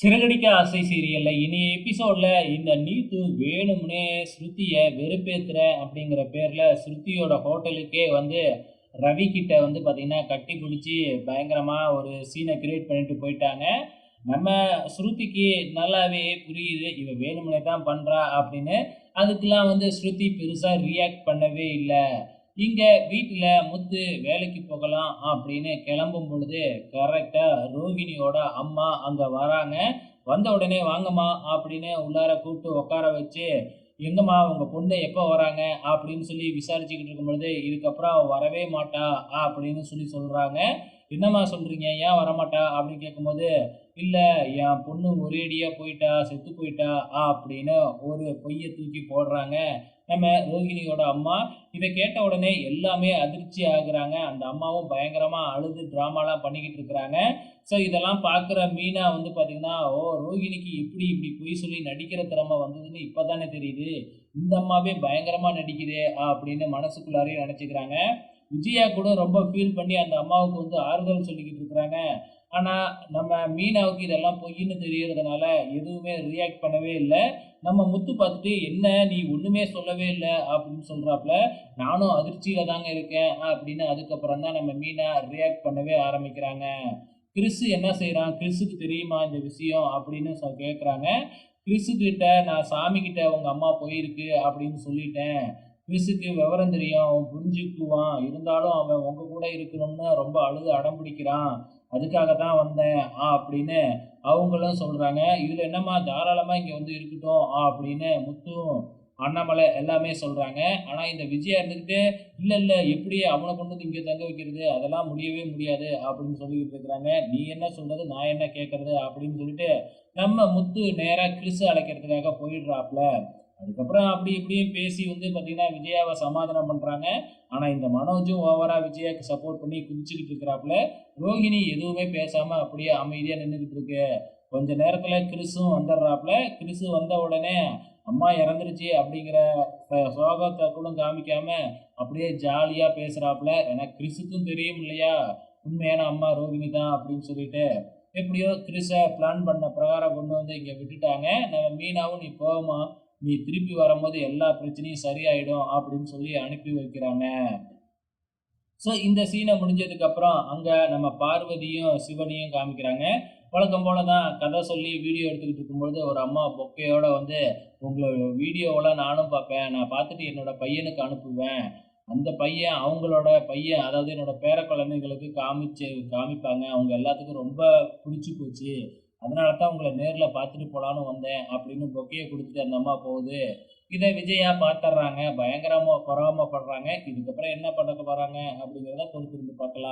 சிறகடிக்க ஆசை சீரியல்ல இனி எபிசோட்ல இந்த நீத்து வேணும்னே ஸ்ருதிய வெறுப்பேத்துற அப்படிங்கிற பேர்ல ஸ்ருதியோட ஹோட்டலுக்கே வந்து ரவி கிட்ட வந்து பாத்தீங்கன்னா கட்டி பிடிச்சி பயங்கரமா ஒரு சீனை கிரியேட் பண்ணிட்டு போயிட்டாங்க. நம்ம ஸ்ருதிக்கு நல்லாவே புரியுது இவ வேணும்னே தான் பண்றா அப்படின்னு. அதுக்கெல்லாம் வந்து ஸ்ருதி பெருசா ரியாக்ட் பண்ணவே இல்லை. இங்கே வீட்டில் முத்து வேலைக்கு போகலாம் அப்படின்னு கிளம்பும் பொழுது கரெக்டாக ரோகிணியோட அம்மா அங்கே வராங்க. வந்த உடனே வாங்கம்மா அப்படின்னு உள்ளார கூப்பிட்டு உட்கார வச்சு எங்கம்மா உங்க பொண்ணு எப்போ வராங்க? அப்படின்னு சொல்லி விசாரிச்சுக்கிட்டு இருக்கும் பொழுது இதுக்கப்புறம் வரவே மாட்டா அப்படின்னு சொல்லி சொல்கிறாங்க என்னம்மா சொல்கிறீங்க ஏன் வரமாட்டா? அப்படின்னு கேட்கும்போது இல்லை என் பொண்ணு ஒரேடியா போயிட்டா செத்து போயிட்டா அப்படின்னு ஒரு பொய்யை தூக்கி போடுறாங்க. நம்ம ரோகிணியோட அம்மா இதை கேட்ட உடனே எல்லாமே அதிர்ச்சி ஆகுறாங்க. அந்த அம்மாவும் பயங்கரமாக அழுது ட்ராமாலாம் பண்ணிக்கிட்டு இருக்கிறாங்க. ஸோ இதெல்லாம் பார்க்குற மீனா வந்து பார்த்தீங்கன்னா ஓ ரோகிணிக்கு எப்படி இப்படி பொய் சொல்லி நடிக்கிற திறமை வந்ததுன்னு இப்போ தானே தெரியுது. இந்த அம்மாவே பயங்கரமாக நடிக்குது அப்படின்னு மனசுக்குள்ளாரையும் நினச்சிக்கிறாங்க. விஜயா கூட ரொம்ப ஃபீல் பண்ணி அந்த அம்மாவுக்கு வந்து ஆறுதல் சொல்லிக்கிட்டு இருக்கிறாங்க. ஆனால் நம்ம மீனாவுக்கு இதெல்லாம் பொய்ன்னு தெரியறதுனால எதுவுமே ரியாக்ட் பண்ணவே இல்லை. நம்ம முத்து பார்த்துட்டு என்ன நீ ஒன்றுமே சொல்லவே இல்லை அப்படின்னு சொல்கிறாப்புல நானும் அதிர்ச்சியில் தாங்க இருக்கேன் அப்படின்னு அதுக்கப்புறம் தான் நம்ம மீனா ரியாக்ட் பண்ணவே ஆரம்பிக்கிறாங்க. கிறிஸ் என்ன செய்கிறான் கிறிஸுக்கு தெரியுமா இந்த விஷயம் அப்படின்னு கேட்குறாங்க கிறிஸு கிட்ட நான் சாமி கிட்ட உங்கள் அம்மா போயிருக்கு அப்படின்னு சொல்லிட்டேன். கிறிஸுக்கு விவரம் தெரியும். அவன் புரிஞ்சுக்குவான். இருந்தாலும் அவன் உங்க கூட இருக்கணும்னு ரொம்ப அழுது அடம் பிடிக்கிறான். அதுக்காக தான் வந்தேன். ஆ அப்படின்னு அவங்களும் சொல்றாங்க. இதுல என்னம்மா தாராளமா இங்க வந்து இருக்கட்டும். ஆ அப்படின்னு முத்தும் அண்ணாமலை எல்லாமே சொல்றாங்க. ஆனா இந்த விஜயா இருந்துக்கிட்டு இல்ல இல்ல எப்படி அவனை கொண்டு வந்து இங்க தங்க வைக்கிறது? அதெல்லாம் முடியவே முடியாது அப்படின்னு சொல்லிக்கிட்டு இருக்கிறாங்க. நீ என்ன சொல்றது? நான் என்ன கேட்கறது அப்படின்னு சொல்லிட்டு நம்ம முத்து நேரா கிறிஸ் அழைக்கிறதுக்காக போயிடுறாப்ல. அதுக்கப்புறம் அப்படி இப்படியும் பேசி வந்து பார்த்தீங்கன்னா விஜயாவை சமாதானம் பண்ணுறாங்க ஆனால் இந்த மனோஜும் ஓவராக விஜயாவுக்கு சப்போர்ட் பண்ணி குதிச்சுக்கிட்டு இருக்கிறாப்புல ரோஹிணி எதுவுமே பேசாமல் அப்படியே அமைதியாக நின்றுக்கிட்டு இருக்கு. கொஞ்ச நேரத்தில் கிறிஸும் வந்துடுறாப்புல. கிறிஸு வந்த உடனே அம்மா இறந்துருச்சு அப்படிங்கிற சோகத்தை கூட காமிக்காம அப்படியே ஜாலியாக பேசுகிறாப்புல ஏன்னா கிறிஸுக்கும் தெரியும் இல்லையா? உண்மையான அம்மா ரோகிணி தான் அப்படின்னு சொல்லிட்டு. எப்படியோ கிறிஸை பிளான் பண்ண பிரகாரம் கொண்டு வந்து இங்கே விட்டுட்டாங்க. நம்ம மீனாவும் நீ போமா நீ திருப்பி வரும்போது எல்லா பிரச்சனையும் சரியாயிடும் அப்படின்னு சொல்லி அனுப்பி வைக்கிறாங்க. ஸோ இந்த சீனை முடிஞ்சதுக்கு அப்புறம் அங்கே நம்ம பார்வதியும் சிவனையும் காமிக்கிறாங்க. வழக்கம் போல தான் கதை சொல்லி வீடியோ எடுத்துக்கிட்டு இருக்கும்பொழுது ஒரு அம்மா பொக்கையோட வந்து உங்களோட வீடியோவெல்லாம் நானும் பார்ப்பேன். நான் பார்த்துட்டு என்னோட பையனுக்கு அனுப்புவேன். அந்த பையன் அவங்களோட பையன் அதாவது என்னோட பேர குழந்தைங்களுக்கு காமிச்சு காமிப்பாங்க. அவங்க எல்லாத்துக்கும் ரொம்ப பிடிச்சி போச்சு. அதனால தான் உங்களை நேரில் பார்த்துட்டு போகலான்னு வந்தேன் அப்படின்னு பொக்கையை கொடுத்துட்டு அந்த அம்மா போகுது. இதை விஜயா பார்த்துட்றாங்க. பயங்கரமாக பொறாமப்படுறாங்க. இதுக்கப்புறம் என்ன பண்ண போகிறாங்க அப்படிங்கிறத பொறுத்திருந்து பார்க்கலாம்.